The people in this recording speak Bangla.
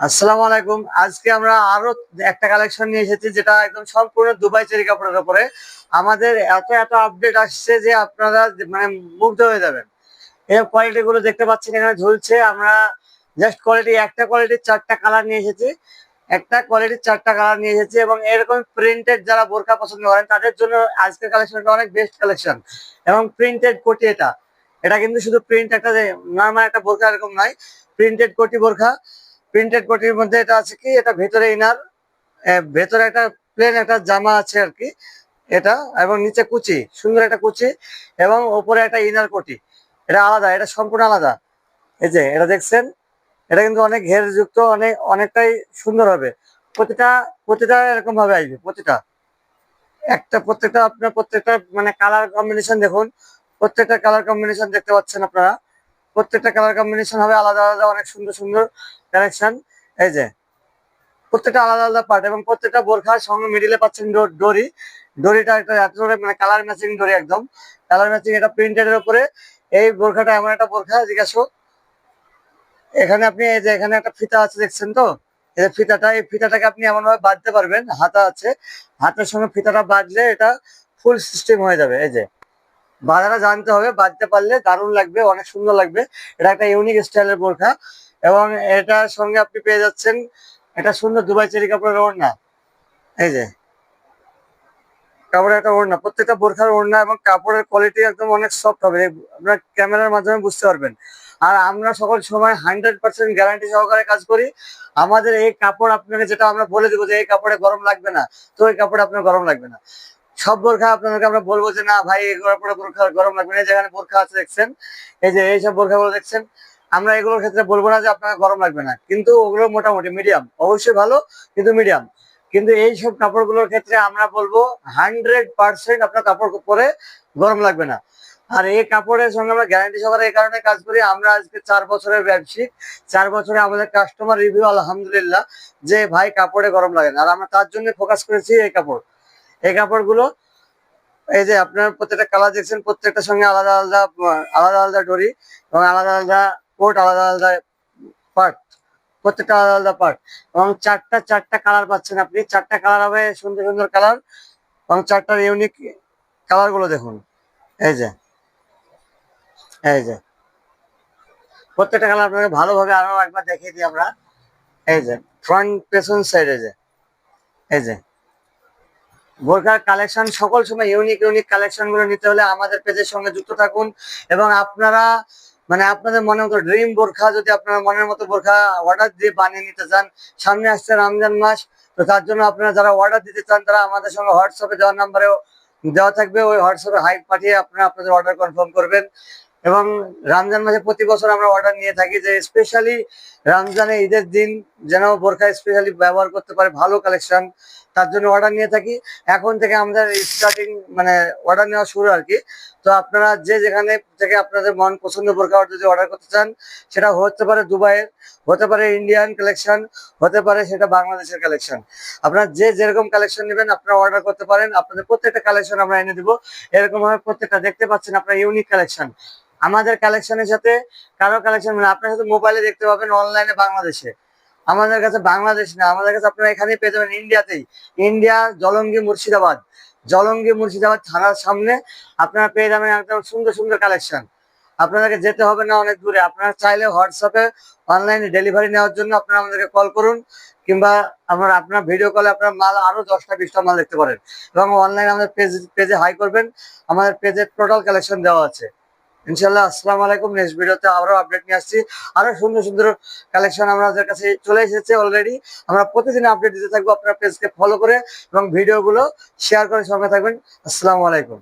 আসসালামু আলাইকুম। আজকে আমরা আরও একটা কালেকশন নিয়ে এসেছি যেটা একদম সম্পূর্ণ দুবাই চেরি কাপড়ের উপরে। আমাদের এত এত আপডেট আসছে যে আপনারা মানে মুগ্ধ হয়ে যাবেন। এই কোয়ালিটি গুলো দেখতে পাচ্ছেন, এখানে ঝুলছে। আমরা জাস্ট কোয়ালিটি একটা কোয়ালিটির চারটা কালার নিয়ে এসেছি। একটা কোয়ালিটির চারটা কালার নিয়ে এসেছি এবং এরকম প্রিন্টেড যারা বোরকা পছন্দ করেন, তাদের জন্য আজকের কালেকশনটা অনেক বেস্ট কালেকশন এবং প্রিন্টেড কোটি এটা। এটা কিন্তু শুধু প্রিন্ট একটা নর্মাল একটা বোরকা এরকম নয় প্রিন্টেড কোটি বোরখা। প্রিন্টেড কোটির মধ্যে এটা আছে কি? এটা ভেতরে ইনার ভেতরে একটা প্লেন একটা জামা আছে আর কি, এটা, এবং নিচে কুচি, সুন্দর একটা কুচি, এবং ওপরে একটা ইনার কোটি এটা আলাদা, এটা সম্পূর্ণ আলাদা। এই যে, এটা দেখছেন? এটা কিন্তু অনেক ঘের যুক্ত, অনেক, অনেকটাই সুন্দর হবে। প্রতিটা প্রতিটা এরকম ভাবে আসবে, প্রতিটা। একটা প্রত্যেকটা, আপনার প্রত্যেকটা মানে কালার কম্বিনেশন দেখুন। প্রত্যেকটা কালার কম্বিনেশন দেখতে পাচ্ছেন আপনারা। প্রত্যেকটা কালার কম্বিনেশন হবে আলাদা আলাদা, অনেক সুন্দর সুন্দর কালেকশন এই যে, প্রত্যেকটা আলাদা আলাদা পার্ট এবং প্রত্যেকটা বোরখার সঙ্গে মিডিলে পাচ্ছেন ডোরি। ডোরিটা একটা মানে কালার ম্যাচিং ডোরি একদম। কালার ম্যাচিং এটা প্রিন্টেড এর উপরে। এই বোরখাটা এমন একটা বোরখা, জিজ্ঞাসা। এখানে আপনি এই যে, এখানে একটা ফিতা আছে, দেখছেন তো? এই যে ফিতাটা, এই ফিতাটাকে আপনি এমন ভাবে বাঁধতে পারবেন, হাতা আছে। হাতের সঙ্গে ফিতাটা বাঁধলে এটা ফুল সিস্টেম হয়ে যাবে। এই যে বাঁধাটা জানতে হবে বাঁধতে পারলে দারুণ লাগবে, অনেক সুন্দর লাগবে। এটা একটা ইউনিক স্টাইলের বোরখা এবং এটার সঙ্গে আপনি পেয়ে যাচ্ছেন, এটা সুন্দর দুবাই চেরি কাপড়ের ওড়না। এই যে, কাপড়ের একটা ওড়না, প্রত্যেকটা বোরখার ওড়না এবং কাপড়ের কোয়ালিটি একদম অনেক সফট হবে আপনার ক্যামেরার মাধ্যমে বুঝতে পারবেন। আর আমরা সকল সময় হান্ড্রেড পার্সেন্ট গ্যারান্টি সহকারে কাজ করি, আমাদের এই কাপড় আপনাকে যেটা আমরা বলে দেবো যে এই কাপড়ে গরম লাগবে না, তো এই কাপড়ে আপনার গরম লাগবে না। সব বোরখা আপনাদেরকে আমরা বলব যে, না ভাই বোরখা গরম লাগবে না। যেখানে বোরখা আছে, দেখছেন? এই যে এইসব বোরখাগুলো দেখছেন? আমরা এগুলোর ক্ষেত্রে বলব না যে, আপনাকে গরম লাগবে না। কিন্তু ওগুলো মোটামুটি মিডিয়াম অবশ্যই ভালো, কিন্তু মিডিয়াম কিন্তু এই সব কাপড়গুলোর ক্ষেত্রে আমরা বলব হান্ড্রেড পার্সেন্ট আপনার কাপড় পরে গরম লাগবে না। আর এই কাপড়ের সঙ্গে আমরা গ্যারান্টি সহকারে এই কারণে কাজ করি, আমরা আজকে চার বছরের ব্যবসায়িক, চার বছরে আমাদের কাস্টমার রিভিউ আলহামদুলিল্লাহ, যে ভাই কাপড়ে গরম লাগে না। আর আমরা তার জন্য ফোকাস করেছি এই কাপড়। এই কাপড়গুলো, এই যে আপনার প্রত্যেকটা কালার দেখছেন প্রত্যেকটার সঙ্গে আলাদা আলাদা আলাদা আলাদা ডরি এবং আলাদা আলাদা কোট আলাদা আলাদা পার্ট প্রত্যেকটা আলাদা আলাদা পার্ট এবং চারটা চারটা কালার পাচ্ছেন আপনি। চারটা কালার হবে সুন্দর সুন্দর কালার এবং চারটার ইউনিক কালারগুলো দেখুন। এই যে এই যে, প্রত্যেকটা কালার আপনাকে ভালোভাবে আরও একবার দেখিয়ে দিই আমরা। এই যে ফ্রন্ট পেছন সাইড এই যে এই যে। বোরকার কালেকশন সকল সময় ইউনিক ইউনিক কালেকশনগুলো নিতে হলে আমাদের পেজের সঙ্গে যুক্ত থাকুন। এবং আপনারা মানে আপনাদের মনে মতো ড্রিম বোরখা, যদি আপনারা মনের মতো বোরখা অর্ডার দিয়ে বানিয়ে নিতে চান, সামনে আসছে রমজান মাস, তো তার জন্য আপনারা যারা অর্ডার দিতে চান, তারা আমাদের সঙ্গে হোয়াটসঅ্যাপে দেওয়ার নাম্বারেও দেওয়া থাকবে। ওই হোয়াটসঅ্যাপে হাইক পাঠিয়ে আপনারা আপনাদের অর্ডার কনফার্ম করবেন। এবং রমজান মাসে প্রতি বছর আমরা অর্ডার নিয়ে থাকি যে স্পেশালি রমজানে ঈদের দিন যেন বোরখা স্পেশালি ব্যবহার করতে পারে, ভালো কালেকশন তার জন্য অর্ডার নিয়ে থাকি। এখন থেকে আমাদের স্টার্টিং মানে অর্ডার নেওয়া শুরু আর কি। তো আপনারা যে যেখানে থেকে আপনাদের মন পছন্দ বোরখা যদি অর্ডার করতে চান, সেটা হতে পারে দুবাইয়ের, হতে পারে ইন্ডিয়ান কালেকশন হতে পারে সেটা বাংলাদেশের কালেকশন আপনারা যে যেরকম কালেকশন নেবেন, আপনারা অর্ডার করতে পারেন। আপনাদের প্রত্যেকটা কালেকশন আমরা এনে দিব। এরকম ভাবে প্রত্যেকটা দেখতে পাচ্ছেন আপনার ইউনিক কালেকশন আমাদের কালেকশনের সাথে কারও কালেকশন মানে আপনার সাথে মোবাইলে দেখতে পাবেন অনলাইনে বাংলাদেশে। আমাদের কাছে বাংলাদেশ না, আমাদের কাছে আপনারা এখানেই পেয়ে যাবেন ইন্ডিয়াতেই ইন্ডিয়া জলঙ্গি মুর্শিদাবাদ জলঙ্গি মুর্শিদাবাদ থানার সামনে আপনারা পেয়ে যাবেন একদম সুন্দর সুন্দর কালেকশন আপনাদেরকে যেতে হবে না অনেক দূরে। আপনারা চাইলে হোয়াটসঅ্যাপে অনলাইনে ডেলিভারি নেওয়ার জন্য আপনারা আমাদেরকে কল করুন, কিংবা আমার আপনার ভিডিও কলে আপনার মাল আরও দশটা, বিশটা মাল দেখতে পারেন। এবং অনলাইনে আমাদের পেজ পেজে হাই করবেন। আমাদের পেজে টোটাল কালেকশন দেওয়া আছে। ইনশাল্লাহ আসসালাম আলাইকুম। নেক্সট ভিডিওতে আবারও আপডেট নিয়ে আসছি। আরও সুন্দর সুন্দর কালেকশন আমাদের কাছে চলে এসেছে অলরেডি আমরা প্রতিদিন আপডেট দিতে থাকব আপনার পেজকে ফলো করে এবং ভিডিওগুলো শেয়ার করে সঙ্গে থাকবেন। আসসালামু আলাইকুম।